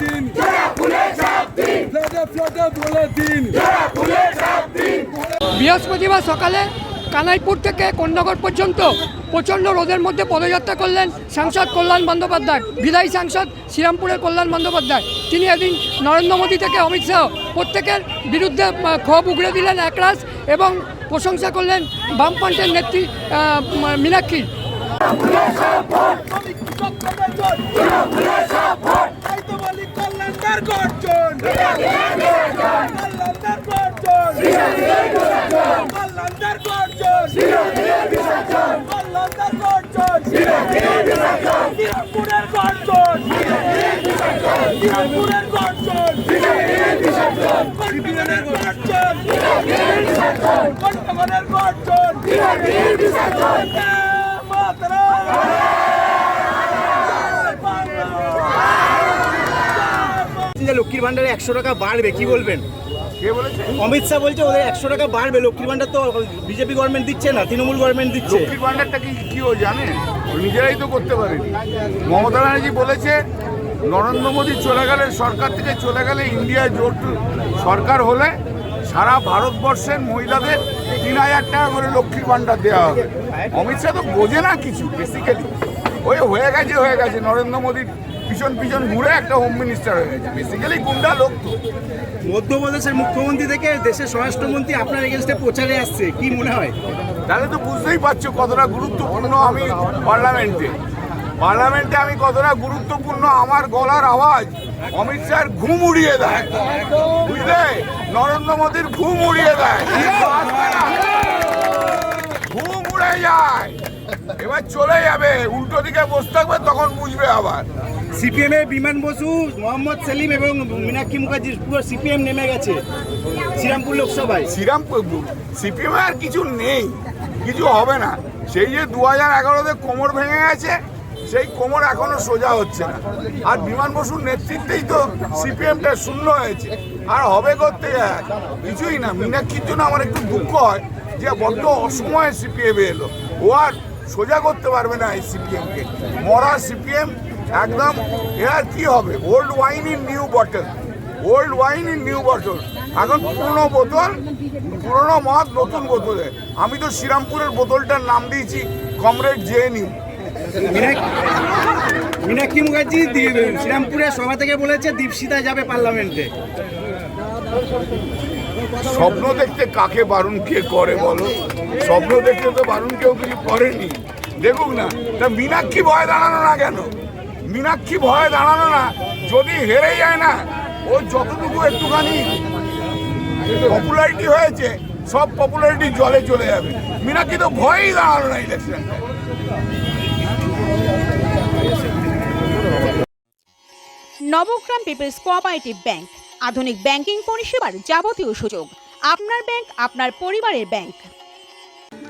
দিন। বৃহস্পতিবার সকালে কানাইপুর থেকে কন্যাগর পর্যন্ত প্রচণ্ড রোদের মধ্যে পদযাত্রা করলেন সাংসদ কল্যাণ বন্দ্যোপাধ্যায় বিদায়ী সাংসদ শ্রীরামপুরের কল্যাণ বন্দ্যোপাধ্যায়। তিনি এদিন নরেন্দ্র মোদী থেকে অমিত শাহ প্রত্যেকের বিরুদ্ধে ক্ষোভ উগড়ে দিলেন একরাশ এবং প্রশংসা করলেন বামফ্রন্টের নেত্রী আহ, কল্যাণদার গর্জন। কল্যাণদার গর্জন। কল্যাণদার গর্জন। কল্যাণদার গর্জন। তিরামপুরের গর্জন। তিরামপুরের গর্জন। কন্টগরের গর্জন। কন্টগরের গর্জন। মাতরা যে লক্ষ্মীর ভান্ডারে একশো টাকা বাড়বে, কি বলবেন? বলেছে অমিত শাহ বলছে ওদের একশো টাকা বাড়বে, লক্ষ্মীর ভান্ডার তো বিজেপি গভর্নমেন্ট দিচ্ছে না, তৃণমূল গভর্নমেন্ট দিচ্ছে। লক্ষ্মীর ভান্ডারটা কি কি ও জানে? নিজেরাই তো করতে পারেনি। মমতা ব্যানার্জি বলেছে, নরেন্দ্র মোদী চলে গেলে, সরকার থেকে চলে গেলে ইন্ডিয়া জোট সরকার হলে সারা ভারতবর্ষের মহিলাদের তিন হাজার টাকা করে লক্ষ্মীর ভান্ডার দেওয়া হবে। অমিত শাহ তো বোঝে না কিছু বেসিক্যালি ওই হয়ে গেছে হয়ে গেছে, নরেন্দ্র মোদীর পিছন পিছন ঘুরে একটা হোম মিনিস্টার হয়ে গেছে। বেসিক্যালি গুন্ডা লোক তো। মধ্যপ্রদেশের মুখ্যমন্ত্রী থেকে দেশের স্বরাষ্ট্রমন্ত্রী আপনার এগেনস্টে প্রচারে আসছে কি মনে হয়? তাহলে তো বুঝতেই পারছ কতটা গুরুত্বপূর্ণ আমি পার্লামেন্টে। পার্লামেন্টে আমি কতটা গুরুত্বপূর্ণ আমার গলার আওয়াজ। অমিত শাহের ঘুম উড়িয়ে দেয়। বুঝলে? নরেন্দ্র মোদীর ঘুম উড়িয়ে দেয়। ঘুম উড়ে যায়। এবার চলে যাবে উল্টো দিকে বসে থাকবে তখন বুঝবে আবার। সিপিএম বিমান বসু, মোহাম্মদ সেলিম এবং মীনাক্ষী মুখার্জি পুরো সিপিএম নেমে গেছে শ্রীরামপুর লোকসভায়। শ্রীরামপুর সিপিএম আর কিছু নেই, কিছু হবে না। সেই যে দু হাজার এগারোতে কোমর ভেঙে গেছে, সেই কোমর এখনও সোজা হচ্ছে না। আর বিমান বসুর নেতৃত্বেই তো সিপিএমটা শূন্য হয়েছে। আর হবে করতে কিছুই না। মীনাক্ষীর জন্য আমার একটু দুঃখ হয় যে বড্ড অসময়ে সিপিএম এলো। ও আর সোজা করতে পারবে না এই সিপিএমকে মরা সিপিএম একদম এর কি হবে? Old wine in new bottle old wine in new bottle এখন পুরনো বোতল পুরনো মদ নতুন বোতলে। আমি তো শ্রীরামপুরের বোতলটার নাম দিয়েছি কমরেড জে নিউ মীনাক্ষী মীনাক্ষী মুখার্জি শ্রীরামপুরের সভা থেকে বলেছে দীপশিতা যাবে পার্লামেন্টে। স্বপ্ন দেখতে কাকে বারণ কে করে বলো? স্বপ্ন দেখতে তো বারণ কেউ কিছু করেনি। দেখুক না তা মীনাক্ষী ভয় দাঁড়ানো না কেন? মীনাক্ষী ভয় দাঁড়ানো না, যদি হেরে যায় না, ও যতটুকু একটুখানি পপুলারিটি হয়েছে, সব পপুলারিটি জলে চলে যাবে। মীনাক্ষী তো ভয়ই দাঁড়ানো না ইলেকশনটা নবগ্রাম পিপলস কোঅপারেটিভ ব্যাংক আধুনিক ব্যাংকিং পরিষেবার যাবতীয় সুযোগ। আপনার ব্যাংক আপনার পরিবারের bank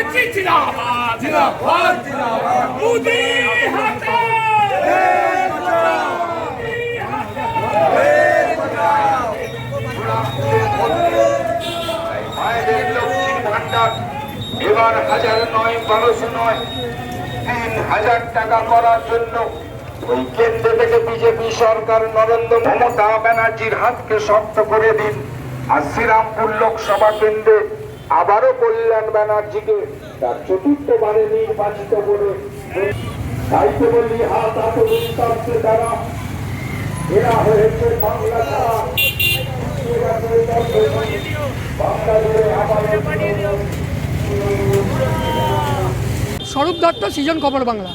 ব্যানার্জি জিন্দাবাদ। জিন্দাবাদ জিন্দাবাদ। মোদি হাতে। এবার হাজার নয় বারোশো নয় তিন হাজার টাকা করার জন্য ওই কেন্দ্র থেকে বিজেপি সরকার নরেন্দ্র মমতা ব্যানার্জির হাতকে শক্ত করে দিন। আর শ্রীরামপুর লোকসভা কেন্দ্রে আবারও কল্যাণ ব্যানার্জিকে তার চতুর্থবারে নির্বাচিত করে দায়িত্ব দত্ত সৃজন খবর বাংলা।